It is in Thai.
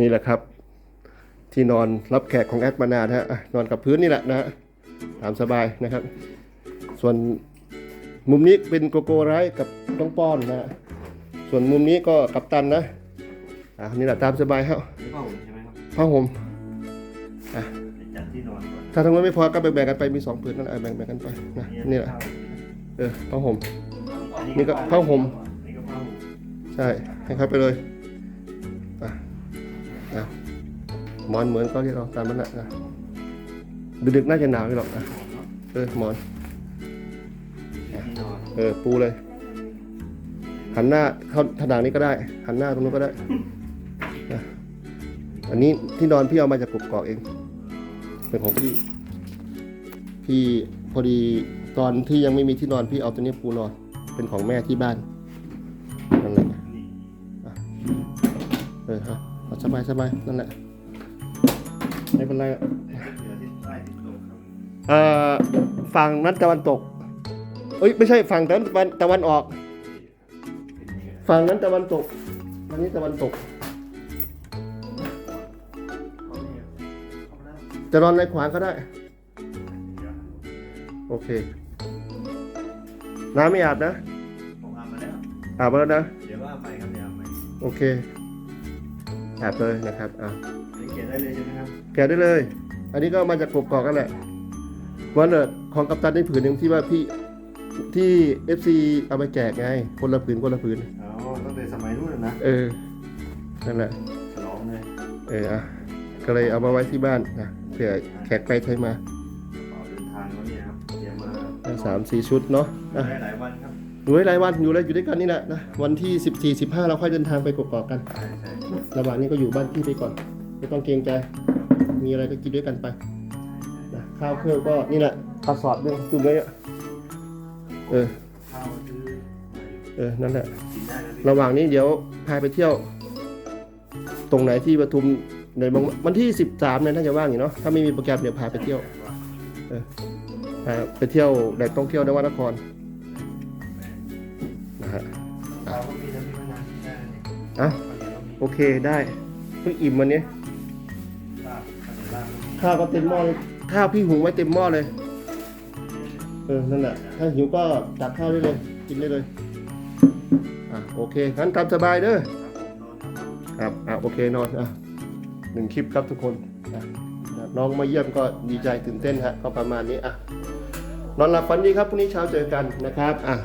นี่แหละครับ ที่นอนรับแขกของแอดมานานะฮะอะนอนกับพื้นนี่แหละนะฮะตามสบายนะครับ ส่วนมุมนี้เป็นโกโก้ไรท์กับน้องป้อนนะฮะส่วนมุมนี้ก็กับตันนะอะนี่แหละตามสบายครับนี่ผ้าห่มใช่ไหมครับผ้าห่มอะเดี๋ยวจัดที่นอนก่อนถ้าทั้งนั้นไม่พอก็แบ่งๆกันไปมีสองผืนนั่นแหละแบ่งๆกันไปนะนี่แหละผ้าห่มเออผ้าห่มอันี่ก็ผ้าห่มนี่ก็ผ้าห่มใช่ให้เขาไปเลย หมอนเหมือนก็เรียกเราตามนั้นแหละนะดึกๆน่าจะหนาวอยู่หรอกนะเออหมอนที่นอนเออปูเลย หันหน้าเข้าผนังนี้ก็ได้ หันหน้าตรงนู้นก็ได้นะอันนี้ที่นอนพี่เอามาจากกกอกเอง เป็นของพี่พี่พอดีตอนที่ยังไม่มีที่นอนพี่เอาตัวนี้ปูนอนเป็นของแม่ที่บ้านนั่นแหละนี่เออฮะเอาสบายสบายนั่นแหละ ไม่เป็นไรอะเหลือที่ใต้ที่ตกครับเอ่อฝั่งนั้นตะวันตก เอ้ยไม่ใช่ฝั่งตะวันตะวันออกเป็นยังไงฝั่งนั้นตะวันตกอันนี้ตะวันตกเขาเนี่ยเขาแล้วจะนอนในขวางก็ได้เดี๋ยวโอเค น้ำไม่อาบนะผมอาบมาแล้วอาบมาแล้วนะ เดี๋ยวว่าไปครับเดี๋ยวอาบไปโอเค อาบเลยนะครับอะอันนี้เขียนได้เลยใช่ไหมครับแกะได้เลย อันนี้ก็มาจากกบกอกกันแหละวันเนอของกัปตันในผืนหนึ่งที่ว่าพี่ที่ FC เอาไปแจกไง คนละผืนคนละผืน อ๋อตั้งแต่สมัยนู้นนะเออ นั่นแหละ ฉลองเลยเอออะก็เลยเอามาไว้ที่บ้านนะเผื่อแขกไปไทยมากระเป๋าเดินทางเขาเนี่ยครับเตรียมมาสามสี่ชุดเนาะอะ ได้หลายวันครับ อยู่ได้หลายวันอยู่เลยอยู่ด้วยกันนี่แหละนะวันที่สิบสี่สิบห้าเราค่อยเดินทางไปกกอกกัน ระหว่างนี้ก็อยู่บ้านพี่ไปก่อนไม่ต้องเกรงใจมีอะไรก็กินด้วยกันไปนะข้าวเครื่องก็นี่แหละข้าวสอดด้วยจุ่มเลยอะเออเออนั่นแหละ ระหว่างนี้เดี๋ยวพาไปเที่ยว ตรงไหนที่ปทุมในบางวันที่สิบสามเนี่ยน่าจะว่างอยู่เนาะถ้าไม่มีโปรแกรมเดี๋ยวพาไปเที่ยวพาไปเที่ยวแหล่งท่องเที่ยวนวนคร ฮะเราก็มีน้ำพริกมะนาวได้เนี่ยอะข้าวเหนียวเรามีโอเคได้เพิ่งอิ่มวันนี้ลาบข้าวเหนียวลาบข้าวก็เต็มหม้อเลยข้าวพี่หุงไว้เต็มหม้อเลยเออนั่นแหละถ้าหิวก็ตักข้าวได้เลยกินได้เลยอะโอเคงั้นตามสบายเด้อครับผมนอนครับครับอะโอเคนอนอะหนึ่งคลิปครับทุกคนอะน้องมาเยี่ยมก็ดีใจตื่นเต้นฮะก็ประมาณนี้อะนอนหลับฝันดีครับพรุ่งนี้เช้าเจอกันนะครับอะ